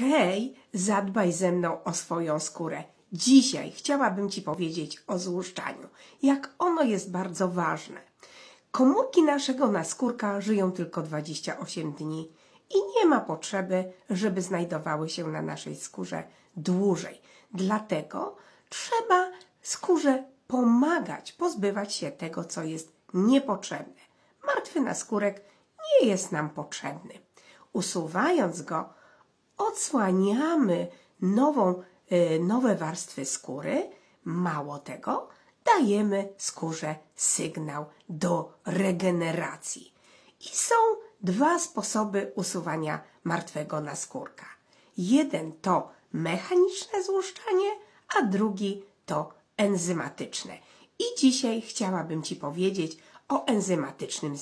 Hej, zadbaj ze mną o swoją skórę. Dzisiaj chciałabym Ci powiedzieć o złuszczaniu, jak ono jest bardzo ważne. Komórki naszego naskórka żyją tylko 28 dni i nie ma potrzeby, żeby znajdowały się na naszej skórze dłużej. Dlatego trzeba skórze pomagać pozbywać się tego, co jest niepotrzebne. Martwy naskórek nie jest nam potrzebny. Usuwając go, odsłaniamy nową, y, nowe warstwy skóry. Mało tego, dajemy skórze sygnał do regeneracji. I są dwa sposoby usuwania martwego naskórka. Jeden to mechaniczne złuszczanie, a drugi to enzymatyczne. I dzisiaj chciałabym Ci powiedzieć o enzymatycznym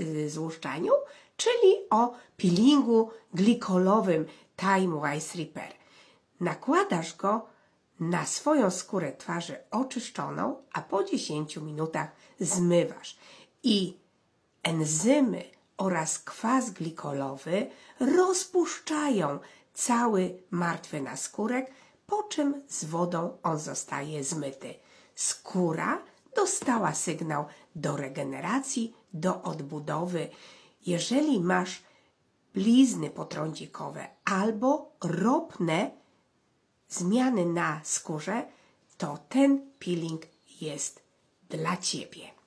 y, złuszczaniu, czyli o peelingu glikolowym Time Wise Repair. Nakładasz go na swoją skórę twarzy oczyszczoną, a po 10 minutach zmywasz. I enzymy oraz kwas glikolowy rozpuszczają cały martwy naskórek, po czym z wodą on zostaje zmyty. Skóra dostała sygnał do regeneracji, do odbudowy. Jeżeli masz blizny potrądzikowe albo ropne zmiany na skórze, to ten peeling jest dla Ciebie.